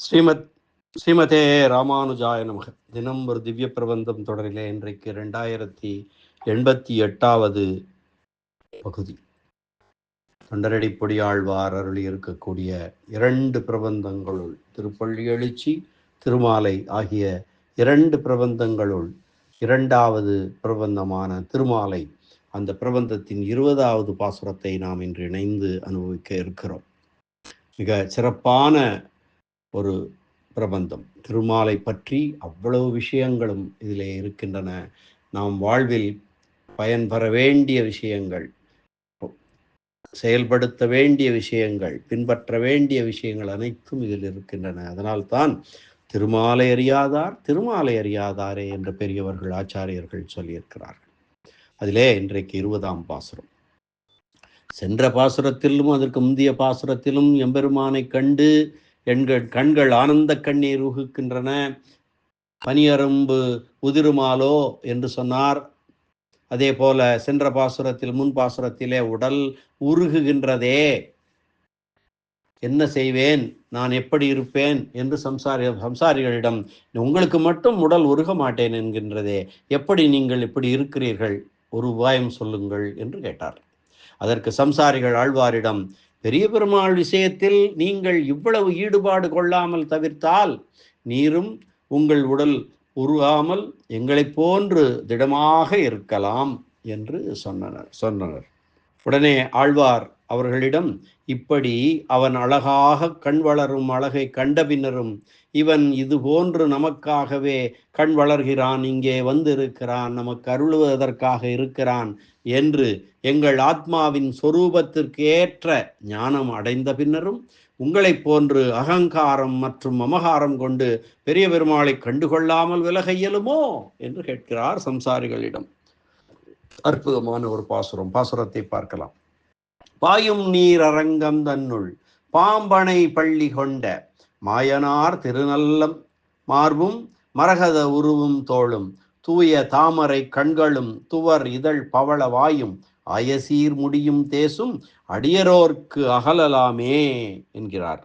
ஸ்ரீமத் ஸ்ரீமதே ராமானுஜாய நமக. தினம் ஒரு திவ்ய பிரபந்தம் தொடரிலே இன்றைக்கு ரெண்டாயிரத்தி எண்பத்தி எட்டாவது பகுதி. தொண்டரடி பொடியாழ்வார் அருளி இருக்கக்கூடிய இரண்டு பிரபந்தங்களுள் திருப்பள்ளி எழுச்சி திருமாலை ஆகிய இரண்டு பிரபந்தங்களுள் இரண்டாவது பிரபந்தமான திருமாலை அந்த பிரபந்தத்தின் இருபதாவது பாசுரத்தை நாம் இன்று இணைந்து அனுபவிக்க இருக்கிறோம். மிக சிறப்பான ஒரு பிரபந்தம். திருமாலை பற்றி அவ்வளவு விஷயங்களும் இதிலே இருக்கின்றன. நாம் வாழ்வில் பயன்பெற வேண்டிய விஷயங்கள் செயல்படுத்த வேண்டிய விஷயங்கள் பின்பற்ற வேண்டிய விஷயங்கள் அனைத்தும் இதில் இருக்கின்றன. அதனால்தான் திருமாலை அறியாதார் திருமாலை அறியாதாரே என்ற பெரியவர்கள் ஆச்சாரியர்கள் சொல்லியிருக்கிறார்கள். அதிலே இன்றைக்கு இருபதாம் பாசுரம். சென்ற பாசுரத்திலும் அதற்கு முந்தைய பாசுரத்திலும் எம்பெருமானை கண்டு எண்கள் கண்கள் ஆனந்த கண்ணீர் ஊகுக்கின்றன பனியரும்பு உதிருமாலோ என்று சொன்னார். அதே போல சென்ற பாசுரத்தில் முன் பாசுரத்திலே உடல் உருகுகின்றதே. என்ன செய்வேன்? நான் எப்படி இருப்பேன்? என்று சம்சாரி சம்சாரிகளிடம் உங்களுக்கு மட்டும் உடல் உருக மாட்டேன் என்கின்றதே. எப்படி நீங்கள் இப்படி இருக்கிறீர்கள்? ஒரு உபாயம் சொல்லுங்கள் என்று கேட்டார் அதற்கு சம்சாரிகள் ஆழ்வாரிடம் பெரிய பெருமாள் விஷயத்தில் நீங்கள் இவ்வளவு ஈடுபாடு கொள்ளாமல் தவிர்த்தால் நீரும் உங்கள் உடல் உருகாமல் எங்களைப் போன்று திடமாக இருக்கலாம் என்று சொன்னனர் சொன்னனர். உடனே ஆழ்வார் அவர்களிடம் இப்படி அவன் அழகாக கண் வளரும் அழகை கண்ட பின்னரும் இவன் இது போன்று நமக்காகவே கண் வளர்கிறான் இங்கே வந்திருக்கிறான் நமக்கு அருளுவதற்காக இருக்கிறான் என்று எங்கள் ஆத்மாவின் சொரூபத்திற்கு ஏற்ற ஞானம் அடைந்த பின்னரும் உங்களைப் போன்று அகங்காரம் மற்றும் மமகாரம் கொண்டு பெரிய பெருமாளை கண்டுகொள்ளாமல் விலக இயலுமோ என்று கேட்கிறார் சம்சாரிகளிடம். அற்புதமான ஒரு பாசுரம். பாசுரத்தை பார்க்கலாம். பாயும் நீர் அரங்கம் தன்னுள் பாம்பனை பள்ளி கொண்ட மாயனார் திருநல்லம் மார்பும் மரகத உருவும் தோளும் தூய தாமரை கண்களும் துவர் இதழ் பவள வாயும் அயசீர் முடியும் தேசும் அடியரோர்க்கு அகலலாமே என்கிறார்.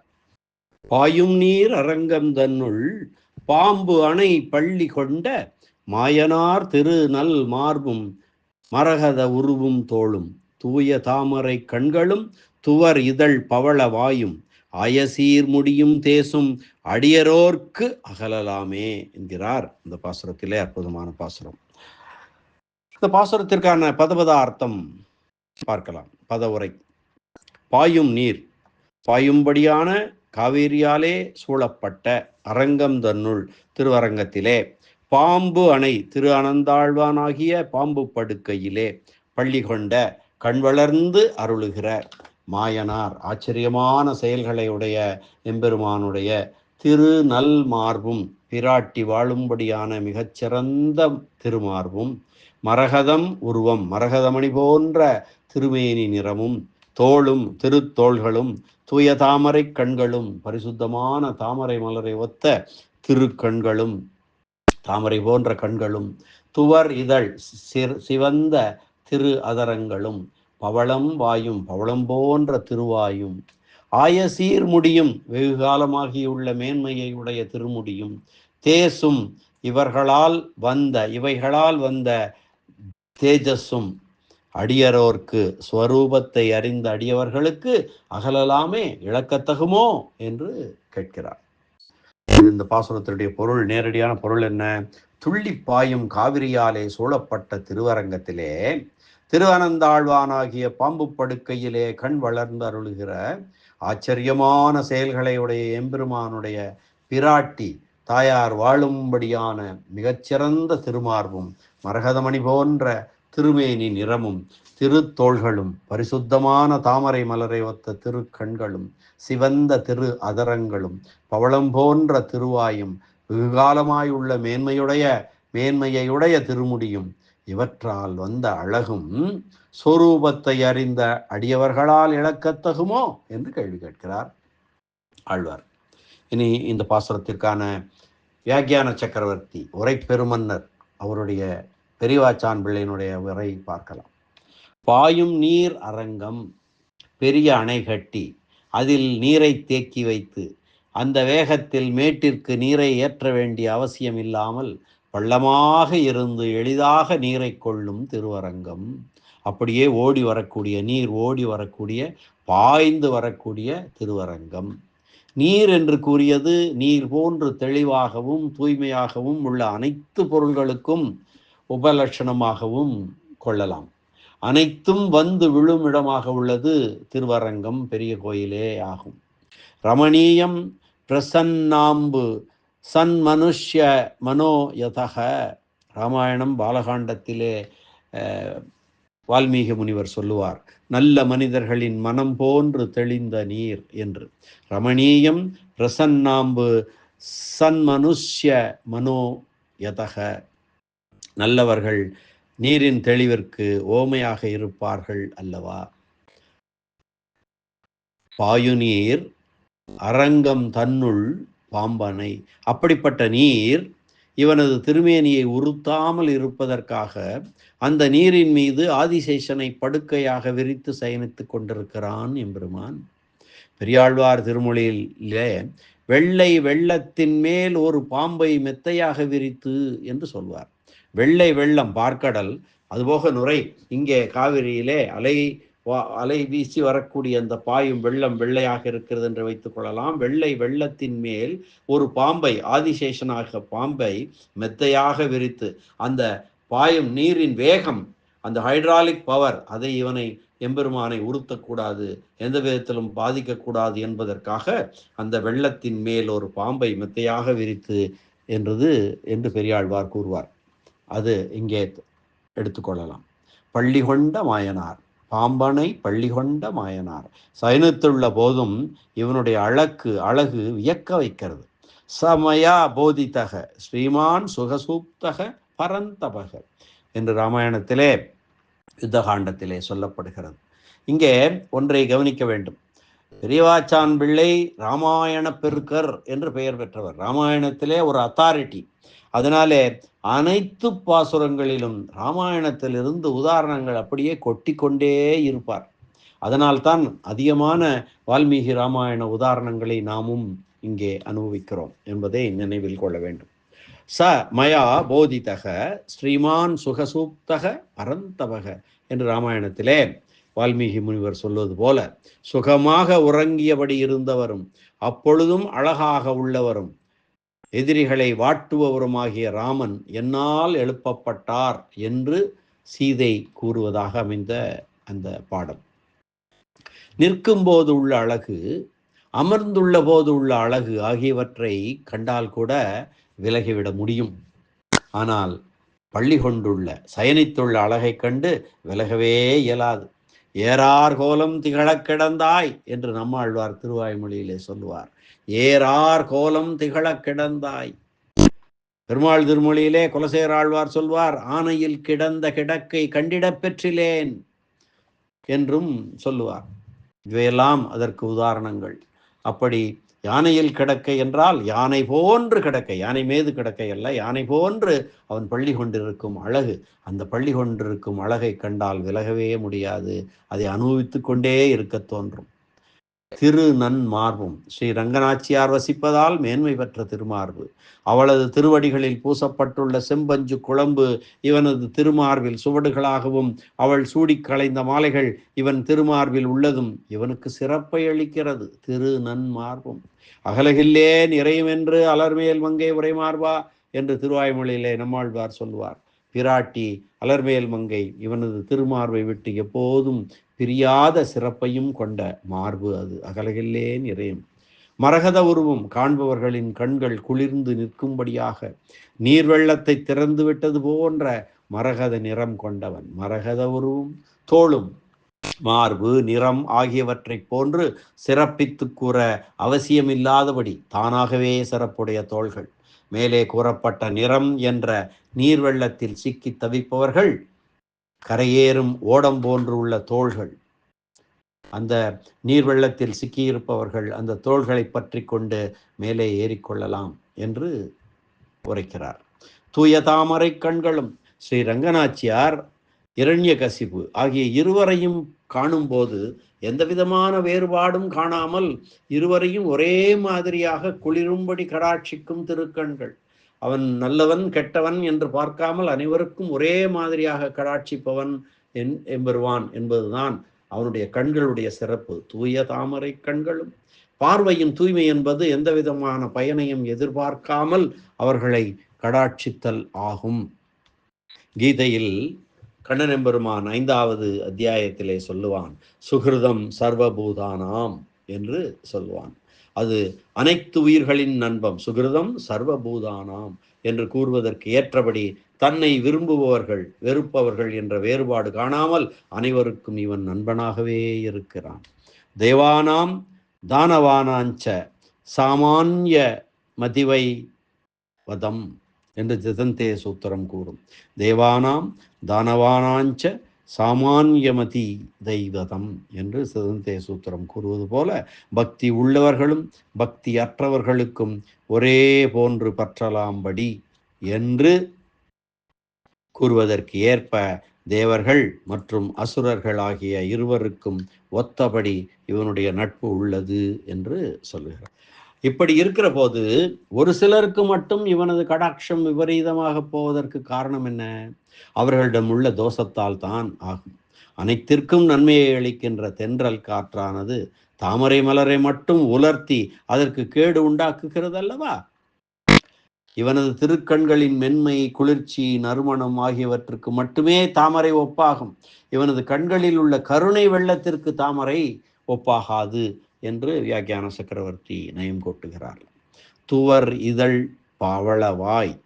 பாயும் நீர் அரங்கம் தன்னுள் பாம்பு அணை பள்ளி கொண்ட மாயனார் திரு நல் மார்பும் மரகத உருவும் தோளும் தூய தாமரை கண்களும் துவர் இதழ் பவள வாயும். அயசீர் முடியும் தேசும் அடியரோர்க்கு அகலலாமே என்கிறார் இந்த பாசுரத்திலே அற்புதமான பாசுரம். இந்த பாசுரத்திற்கான பதபத அர்த்தம் பார்க்கலாம். பதவுரை. பாயும் நீர். பாயும்படியான காவேரியாலே சூழப்பட்ட அரங்கம் தன்னுள் திருவரங்கத்திலே. பாம்பு அணை திரு அனந்தாழ்வானாகிய பாம்பு படுக்கையிலே பள்ளி கொண்ட கண் வளர்ந்து அருளுகிற மாயனார். ஆச்சரியமான செயல்களை உடைய எம்பெருமானுடைய திரு நல் மார்பும் பிராட்டி வாழும்படியான மிகச்சிறந்த திருமார்பும் மரகதம் உருவம் மரகதமணி போன்ற திருமேனி நிறமும் தோளும் திருத்தோள்களும் தூய தாமரை கண்களும் பரிசுத்தமான தாமரை மலரை ஒத்த திருக்கண்களும் தாமரை போன்ற கண்களும் துவர் இதழ் சிவந்த திரு அதரங்களும் பவளம் வாயும் பவளம் போன்ற திருவாயும். ஆயசீர் முடியும் வெகு காலமாகியுள்ள மேன்மையை உடைய திருமுடியும். தேசும் இவர்களால் வந்த இவைகளால் வந்த தேஜஸும் அடியரோர்க்கு ஸ்வரூபத்தை அறிந்த அடியவர்களுக்கு அகலலாமே இழக்கத்தகுமோ என்று கேட்கிறார். இந்த பாசுரத்தினுடைய பொருள். நேரடியான பொருள் என்ன? துள்ளி பாயும் காவிரியாலே சூழப்பட்ட திருவரங்கத்திலே திரு அனந்தாழ்வானாகிய பாம்பு படுக்கையிலே கண் வளர்ந்து அருளுகிற ஆச்சரியமான செயல்களை உடைய எம்பெருமானுடைய பிராட்டி தாயார் வாழும்படியான மிகச்சிறந்த திருமார்பும் மரகதமணி போன்ற திருமேனி நிறமும் திருத்தோள்களும் பரிசுத்தமான தாமரை மலரை ஒத்த திருக்கண்களும் சிவந்த திரு அதரங்களும் பவளம் போன்ற திருவாயும் வெகுகாலமாயுள்ள மேன்மையுடைய மேன்மையுடைய திருமுடியும் இவற்றால் வந்த அழகும் சொரூபத்தை அறிந்த அடியவர்களால் இழக்கத்தகுமோ என்று கேள்வி கேட்கிறார் ஆழ்வார். இனி இந்த பாசுரத்திற்கான வியாக்கியான சக்கரவர்த்தி உரை பெருமன்னர் அவருடைய பெரியவாச்சான் பிள்ளையினுடைய உரை பார்க்கலாம். பாயும் நீர் அரங்கம் பெரிய அணை கட்டி அதில் நீரை தேக்கி வைத்து அந்த வேகத்தில் மேட்டிற்கு நீரை ஏற்ற வேண்டிய அவசியம் இல்லாமல் பள்ளமாக இருந்து எளிதாக நீரை கொள்ளும் திருவரங்கம். அப்படியே ஓடி வரக்கூடிய நீர் ஓடி வரக்கூடிய பாய்ந்து வரக்கூடிய திருவரங்கம். நீர் என்று கூறியது நீர் போன்று தெளிவாகவும் தூய்மையாகவும் உள்ள அனைத்து பொருள்களுக்கும் உபலட்சணமாகவும் கொள்ளலாம். அனைத்தும் வந்து விழும் இடமாக உள்ளது திருவரங்கம் பெரிய கோயிலே ஆகும். ரமணீயம் பிரசன்னாம்பு சன் மனுஷ்ய மனோயதக ராமாயணம் பாலகாண்டத்திலே வால்மீகி முனிவர் சொல்லுவார் நல்ல மனிதர்களின் மனம் போன்று தெளிந்த நீர் என்று. ரமணீயம் பிரசன்னாம்பு சன்மனுஷ்ய மனோ யதக நல்லவர்கள் நீரின் தெளிவிற்கு ஓமையாக இருப்பார்கள் அல்லவா? பாயுநீர் அரங்கம் தன்னுள் பாம்பனை. அப்படிப்பட்ட நீர் இவனது திருமேனியை உறுத்தாமல் இருப்பதற்காக அந்த நீரின் மீது ஆதிசேஷனை படுக்கையாக விரித்து சயனித்துக் கொண்டிருக்கிறான் எம்பெருமான். பெரியாழ்வார் திருமொழியிலே வெள்ளை வெள்ளத்தின் மேல் ஒரு பாம்பை மெத்தையாக விரித்து என்று சொல்வார். வெள்ளை வெள்ளம் பார்க்கடல் அதுபோக நுரை இங்கே காவிரியிலே அலை அலை வீசி வரக்கூடிய அந்த பாயும் வெள்ளம் வெள்ளையாக இருக்கிறது என்று வைத்துக் கொள்ளலாம். வெள்ளை வெள்ளத்தின் மேல் ஒரு பாம்பை ஆதிசேஷனாக பாம்பை மெத்தையாக விரித்து அந்த பாயும் நீரின் வேகம் அந்த ஹைட்ராலிக் பவர் அதை இவனை எம்பெருமானை உறுத்தக்கூடாது எந்த விதத்திலும் பாதிக்கக்கூடாது என்பதற்காக அந்த வெள்ளத்தின் மேல் ஒரு பாம்பை மெத்தையாக விரித்து என்றது என்று பெரியாழ்வார் கூறுவார். அது இங்கே எடுத்துக்கொள்ளலாம் பள்ளி கொண்ட மாயனார். பாம்பனை பள்ளி கொண்ட மாயனார். சயனித்துள்ள போதும் இவனுடைய அழகு அழகு வியக்க வைக்கிறது. சமயா போதித்தக ஸ்ரீமான் சுகசூப்தக பரந்தபக என்று ராமாயணத்திலே யுத்தகாண்டத்திலே சொல்லப்படுகிறது. இங்கே ஒன்றை கவனிக்க வேண்டும். பெரியவாச்சான் பிள்ளை ராமாயண பெருக்கர் என்று பெயர் பெற்றவர். ராமாயணத்திலே ஒரு அத்தாரிட்டி அதனாலே அனைத்து பாசுரங்களிலும் ராமாயணத்திலிருந்து உதாரணங்கள் அப்படியே கொட்டி கொண்டே இருப்பார். அதனால்தான் அதிகமான வால்மீகி ராமாயண உதாரணங்களை நாமும் இங்கே அனுபவிக்கிறோம் என்பதை நினைவில் கொள்ள வேண்டும். ச மயா போதித்தக ஸ்ரீமான் சுகசூப்தக பரந்தவக என்று ராமாயணத்திலே வால்மீகி முனிவர் சொல்வது போல சுகமாக உறங்கியபடி இருந்தவரும் அப்பொழுதும் அழகாக உள்ளவரும் எதிரிகளை வாட்டுபவருமாகிய ராமன் என்னால் எழுப்பப்பட்டார் என்று சீதை கூறுவதாக அமைந்த அந்த பாடம் நிற்கும் போது உள்ள அழகு அமர்ந்துள்ள போது உள்ள அழகு ஆகியவற்றை கண்டால் கூட விலகிவிட முடியும். ஆனால் பள்ளி கொண்டுள்ள சயனித்துள்ள அழகை கண்டு விலகவே இயலாது. ஏறார் கோலம் திகழக் கிடந்தாய் என்று நம்மாழ்வார் திருவாய்மொழியிலே சொல்லுவார். ஏறார் கோலம் திகழக் கிடந்தாய். பெருமாள் திருமொழியிலே குலசேராழ்வார் சொல்வார் ஆனையில் கிடந்த கிடக்கை கண்டிடப் பெற்றிலேன் என்றும் சொல்லுவார். இவையெல்லாம் அதற்கு உதாரணங்கள். அப்படி யானையில் கிடக்கை என்றால் யானை போன்று கிடக்கை யானை மீது கிடக்கை அல்ல யானை போன்று அவன் பள்ளி கொண்டிருக்கும் அழகு. அந்த பள்ளி கொண்டிருக்கும் அழகை கண்டால் விலகவே முடியாது. அதை அனுபவித்து கொண்டே இருக்க தோன்றும். திரு நன்மார்பும் ஸ்ரீ ரங்கநாச்சியார் வசிப்பதால் மேன்மை பெற்ற திருமார்பு. அவளது திருவடிகளில் பூசப்பட்டுள்ள செம்பஞ்சு குழம்பு இவனது திருமார்பில் சுவடுகளாகவும் அவள் சூடி களைந்த மாலைகள் இவன் திருமார்பில் உள்ளதும் இவனுக்கு சிறப்பை அளிக்கிறது. திரு நன் மார்பும் அகலகில்லே நிறையும் என்று அலர்மேல் மங்கை உரைமார்பா என்று திருவாய்மொழியிலே நம்மாழ்வார் சொல்வார் பிராட்டி அலர்மேல் மங்கை இவனது திருமார்பை விட்டு எப்போதும் பிரியாத சிறப்பையும் கொண்ட மார்பு அது. அகலகில்லே நிறையும். மரகத உருவம் காண்பவர்களின் கண்கள் குளிர்ந்து நிற்கும்படியாக நீர்வெள்ளத்தை திறந்து விட்டது போன்ற மரகத நிறம் கொண்டவன். மரகத உருவம் தோளும் மார்பு நிறம் ஆகியவற்றைப் போன்று சிறப்பித்து கூற அவசியமில்லாதபடி தானாகவே சிறப்புடைய தோள்கள். மேலே கூறப்பட்ட நிறம் என்ற நீர்வெள்ளத்தில் சிக்கி தவிப்பவர்கள் கரையேறும் ஓடம் போன்று உள்ள தோள்கள். அந்த நீர்வெள்ளத்தில் சிக்கியிருப்பவர்கள் அந்த தோள்களை பற்றி கொண்டு மேலே ஏறிக்கொள்ளலாம் என்று உரைக்கிறார். தூய தாமரை கண்களும் ஸ்ரீ ரங்கநாச்சியார் இரண்ய கசிப்பு ஆகிய இருவரையும் காணும்போது எந்த விதமான வேறுபாடும் காணாமல் இருவரையும் ஒரே மாதிரியாக குளிரும்படி கடாட்சிக்கும் திருக்கண்கள். அவன் நல்லவன் கெட்டவன் என்று பார்க்காமல் அனைவருக்கும் ஒரே மாதிரியாக கடாட்சிப்பவன் என் எம்பெறுவான் என்பதுதான் அவனுடைய கண்களுடைய சிறப்பு. தூய தாமரை கண்களும். பார்வையின் தூய்மை என்பது எந்த விதமான பயனையும் எதிர்பார்க்காமல் அவர்களை கடாட்சித்தல் ஆகும். கீதையில் கண்ணன் எம்பெருமான் ஐந்தாவது அத்தியாயத்திலே சொல்லுவான் சுகிருதம் சர்வபூதானாம் என்று சொல்லுவான். அது அனைத்து உயிர்களின் நண்பம். சுகிருதம் சர்வபூதானாம் என்று கூறுவதற்கு ஏற்றபடி தன்னை விரும்புபவர்கள் வெறுப்பவர்கள் என்ற வேறுபாடு காணாமல் அனைவருக்கும் இவன் நண்பனாகவே இருக்கிறான். தேவானாம் தானவானாஞ்ச சாமானிய மதிவை வதம் என்று திதந்தே சூத்திரம் கூறும். தேவானாம் தானவானாஞ்ச சாமானியமதி தெய்வதம் என்று சிதந்தே சூத்திரம் கூறுவது போல பக்தி உள்ளவர்களும் பக்தி அற்றவர்களுக்கும் ஒரே போன்று பற்றலாம்படி என்று கூறுவதற்கு ஏற்ப தேவர்கள் மற்றும் அசுரர்கள் ஆகிய இருவருக்கும் ஒத்தபடி இவனுடைய நட்பு உள்ளது என்று சொல்லுகிறார். இப்படி இருக்கிற போது ஒரு சிலருக்கு மட்டும் இவனது கடாட்சம் விபரீதமாக போவதற்கு காரணம் என்ன? அவர்களிடம் உள்ள தோஷத்தால் தான் ஆகும். அனைத்திற்கும் நன்மையை அளிக்கின்ற தென்றல் காற்றானது தாமரை மலரை மட்டும் உலர்த்தி அதற்கு கேடு உண்டாக்குகிறது அல்லவா இவனது திருக்கண்களின் மென்மை குளிர்ச்சி நறுமணம் ஆகியவற்றுக்கு மட்டுமே தாமரை ஒப்பாகும். இவனது கண்களில் உள்ள கருணை வெள்ளத்திற்கு தாமரை ஒப்பாகாது. என்று வியாக்கியான சக்கரவர்த்தி நயம் கோட்டுகிறார். துவர் இதழ் பவளவாய்.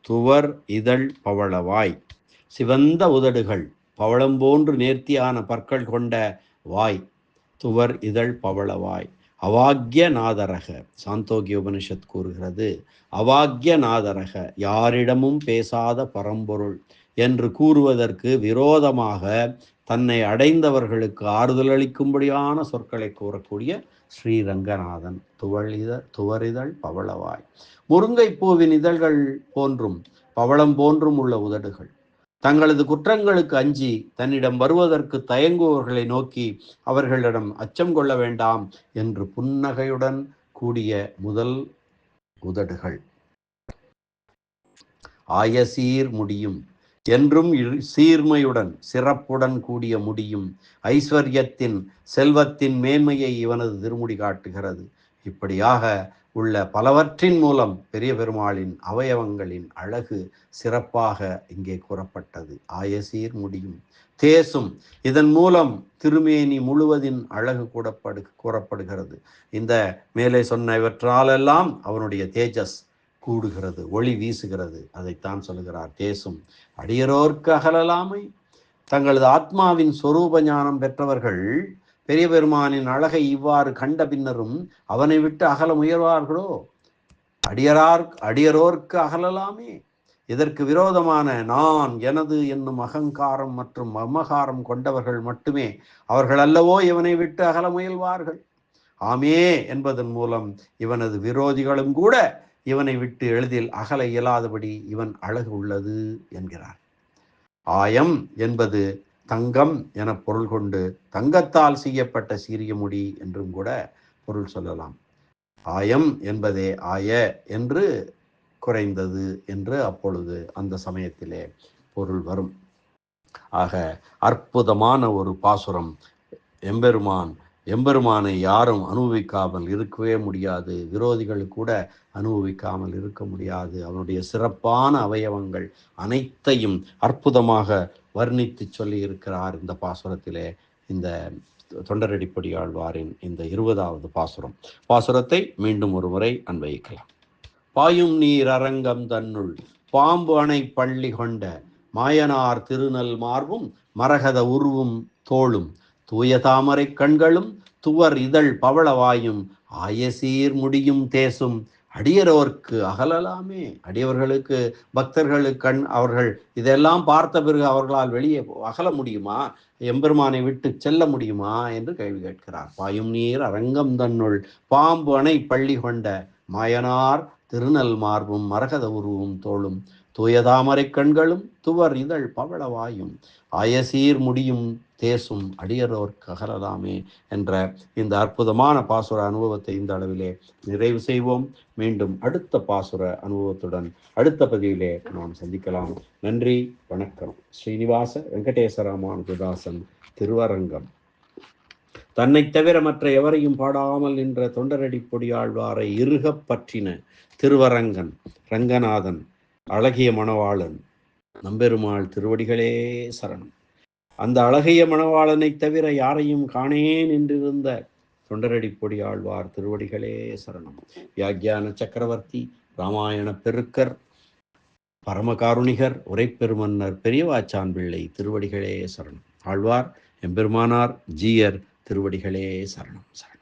துவர் இதழ் பவளவாய். சிவந்த உதடுகள் பவளம் போன்று நேர்த்தியான பற்கள் கொண்ட வாய். துவர் இதழ் பவளவாய். அவாக்கிய நாதரக சாந்தோகி உபனிஷத் கூறுகிறது. அவாக்கிய நாதரக யாரிடமும் பேசாத பரம்பொருள் என்று கூறுவதற்கு விரோதமாக தன்னை அடைந்தவர்களுக்கு ஆறுதல் அளிக்கும்படியான சொற்களை கூறக்கூடிய ஸ்ரீரங்கநாதன். துவளித துவரிதழ் பவளவாய். முருங்கை பூவின் இதழ்கள் போன்றும் பவளம் போன்றும் உள்ள உதடுகள். தங்களது குற்றங்களுக்கு அஞ்சி தன்னிடம் வருவதற்கு தயங்குபவர்களை நோக்கி அவர்களிடம் அச்சம் கொள்ள வேண்டாம் என்று புன்னகையுடன் கூடிய முதல் உதடுகள். ஆயசீர் முடியும். என்றும் சீர்மையுடன் சிறப்புடன் கூடிய முடியும். ஐஸ்வர்யத்தின் செல்வத்தின் மேன்மையை இவனது திருமுடி காட்டுகிறது. இப்படியாக உள்ள பலவற்றின் மூலம் பெரிய பெருமாளின் அவயவங்களின் அழகு சிறப்பாக இங்கே கூறப்பட்டது. ஆயசீர் முடியும். தேசும் இதன் மூலம் திருமேனி முழுவதின் அழகு கூடப்படு கூறப்படுகிறது. இந்த மேலே சொன்ன இவற்றாலெல்லாம் அவனுடைய தேஜஸ் கூடுகிறது ஒளி வீசுகிறது. அதைத்தான் சொல்லுகிறார் தேசும். அடியரோர்க்கு அகலலாமை. தங்களது ஆத்மாவின் சொரூப ஞானம் பெற்றவர்கள் பெரிய பெருமானின் அழகை இவ்வாறு கண்ட பின்னரும் அவனை விட்டு அகல முயல்வார்களோ? அடியரார் அடியரோர்க்கு அகலலாமே. இதற்கு விரோதமான நான் எனது என்னும் அகங்காரம் மற்றும் மமகாரம் கொண்டவர்கள் மட்டுமே அவர்கள் அல்லவோ இவனை விட்டு அகல முயல்வார்கள்? ஆமே என்பதன் மூலம் இவனது விரோதிகளும் கூட இவனை விட்டு எளிதில் அகல இயலாதபடி இவன் அழகு உள்ளது என்கிறார். ஆயம் என்பது தங்கம் என பொருள் கொண்டு தங்கத்தால் செய்யப்பட்ட சீரிய முடி என்றும் கூட பொருள் சொல்லலாம். ஆயம் என்பதே ஆய என்று குறைந்தது என்று அப்பொழுது அந்த சமயத்திலே பொருள் வரும். ஆக அற்புதமான ஒரு பாசுரம் எம்பெருமான் எம்பெருமானை யாரும் அனுபவிக்காமல் இருக்கவே முடியாது. விரோதிகள் கூட அனுபவிக்காமல் இருக்க முடியாது. அவனுடைய சிறப்பான அவயவங்கள் அனைத்தையும் அற்புதமாக வர்ணித்து சொல்லி இருக்கிறார் இந்த பாசுரத்திலே. இந்த தொண்டரடிப்படி ஆழ்வாரின் இந்த இருபதாவது பாசுரம். பாசுரத்தை மீண்டும் ஒரு முறை அன்வயிக்கலாம் பாயும் நீர் அரங்கம் தன்னுள் பாம்பு அணை பள்ளி கொண்ட மாயனார் திருநல் மார்பும் மரகத உருவும் தோளும் தூய தாமரை கண்களும் துவர் இதழ் பவளவாயும் ஆயசீர் முடியும் தேசும். அடியரோர்க்கு அகலலாமே. அடியவர்களுக்கு பக்தர்களுக்கு கண் அவர்கள் இதெல்லாம் பார்த்த பிறகு அவர்களால் வெளியே அகல முடியுமா? எம்பெருமானை விட்டு செல்ல முடியுமா? என்று கேள்வி கேட்கிறார். பாயும் நீர் அரங்கம் தன்னுள் பாம்பு அணை பள்ளி கொண்ட மாயனார் திருநல் மார்பும் மரகத உருவும் தோளும். தூயதாமரை கண்களும் துவர் இதழ் பவளவாயும். அயசீர் முடியும் தேசும் அடியரோர் ககலதாமே என்ற இந்த அற்புதமான பாசுர அனுபவத்தை இந்த அளவிலே நிறைவு செய்வோம். மீண்டும் அடுத்த பாசுர அனுபவத்துடன் அடுத்த பதிவிலே நாம் சந்திக்கலாம். நன்றி வணக்கம். ஸ்ரீனிவாச வெங்கடேசராமானுதாசன் திருவரங்கம். தன்னை தவிர மற்ற எவரையும் பாடாமல் நின்ற தொண்டரடி பொடியாழ்வாரை இருகப் பற்றின திருவரங்கன் ரங்கநாதன் அழகிய மணவாளன் நம்பெருமாள் திருவடிகளே சரணம். அந்த அழகிய மணவாளனை தவிர யாரையும் காணேன் என்றிருந்த தொண்டரடி பொடியாழ்வார் திருவடிகளே சரணம். வியாக்கியான சக்கரவர்த்தி ராமாயண பெருக்கர் பரமகாருணிகர் உரைப்பெருமன்னர் பெரியவாச்சான் பிள்ளை திருவடிகளே சரணம். ஆழ்வார் எம்பெருமானார் ஜீயர் திருவடிகளே சரணம். சரணம்.